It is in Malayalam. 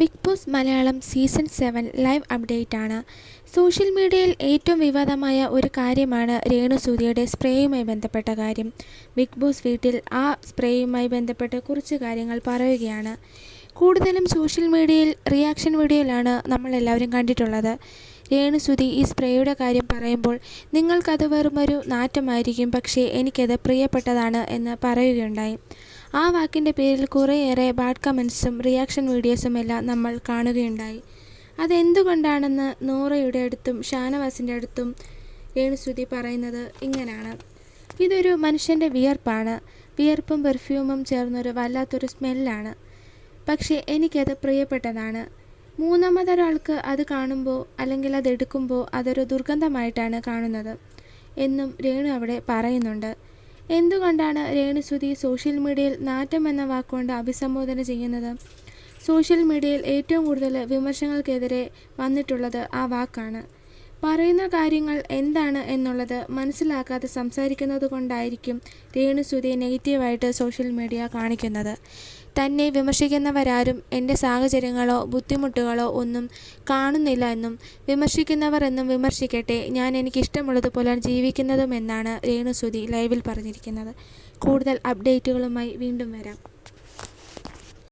Big boss Malayalam season seven live update ആണ് സോഷ്യൽ മീഡിയയിൽ ഏറ്റവും വിവാദമായ ഒരു കാര്യമാണ് രേണു സൂര്യയുടെ സ്പ്രേയുമായി ബന്ധപ്പെട്ട കാര്യം. ബിഗ് ബോസ് വീട്ടിൽ ആ സ്പ്രേയുമായി ബന്ധപ്പെട്ട് കുറച്ച് കാര്യങ്ങൾ പറയുകയാണ്. കൂടുതലും സോഷ്യൽ മീഡിയയിൽ റിയാക്ഷൻ വീഡിയോയിലാണ് നമ്മളെല്ലാവരും കണ്ടിട്ടുള്ളത്. രേണു സുധി ഈ സ്പ്രേയുടെ കാര്യം പറയുമ്പോൾ നിങ്ങൾക്കത് വെറുമൊരു നാറ്റമായിരിക്കും പക്ഷേ എനിക്കത് പ്രിയപ്പെട്ടതാണ് എന്ന് പറയുകയുണ്ടായി. ആ വാക്കിന്റെ പേരിൽ കുറേയേറെ ബാഡ് കമൻസും റിയാക്ഷൻ വീഡിയോസും എല്ലാം നമ്മൾ കാണുകയുണ്ടായി. അതെന്തുകൊണ്ടാണെന്ന് നൂറയുടെ അടുത്തും ഷാനവാസിന്റെ അടുത്തും രേണുസുധി പറയുന്നത് ഇങ്ങനെയാണ്. ഇതൊരു മനുഷ്യന്റെ വിയർപ്പാണ്. വിയർപ്പും പെർഫ്യൂമും ചേർന്നൊരു വല്ലാത്തൊരു സ്മെല്ലാണ് പക്ഷേ എനിക്കത് പ്രിയപ്പെട്ടതാണ്. മൂന്നാമതൊരാൾക്ക് അത് കാണുമ്പോൾ അല്ലെങ്കിൽ അത് എടുക്കുമ്പോൾ അതൊരു ദുർഗന്ധമായിട്ടാണ് കാണുന്നത് എന്നും രേണു അവിടെ പറയുന്നുണ്ട്. എന്തുകൊണ്ടാണ് രേണുശ്രുതി സോഷ്യൽ മീഡിയയിൽ നാറ്റം എന്ന വാക്കുകൊണ്ട് അഭിസംബോധന ചെയ്യുന്നത്? സോഷ്യൽ മീഡിയയിൽ ഏറ്റവും കൂടുതൽ വിമർശനങ്ങൾക്കെതിരെ വന്നിട്ടുള്ളത് ആ വാക്കാണ്. പറയുന്ന കാര്യങ്ങൾ എന്താണ് എന്നുള്ളത് മനസ്സിലാക്കാതെ സംസാരിക്കുന്നത് കൊണ്ടായിരിക്കും രേണുസുധയെ നെഗറ്റീവായിട്ട് സോഷ്യൽ മീഡിയ കാണിക്കുന്നത്. തന്നെ വിമർശിക്കുന്നവരാരും എന്റെ സാഹചര്യങ്ങളോ ബുദ്ധിമുട്ടുകളോ ഒന്നും കാണുന്നില്ല എന്നും വിമർശിക്കുന്നവർ എന്നും വിമർശിക്കട്ടെ ഞാൻ എനിക്കിഷ്ടമുള്ളതുപോലെ ജീവിക്കുന്നതുമെന്നാണ് രേണുസുധി ലൈവിൽ പറഞ്ഞിരിക്കുന്നത്. കൂടുതൽ അപ്ഡേറ്റുകളുമായി വീണ്ടും വരാം.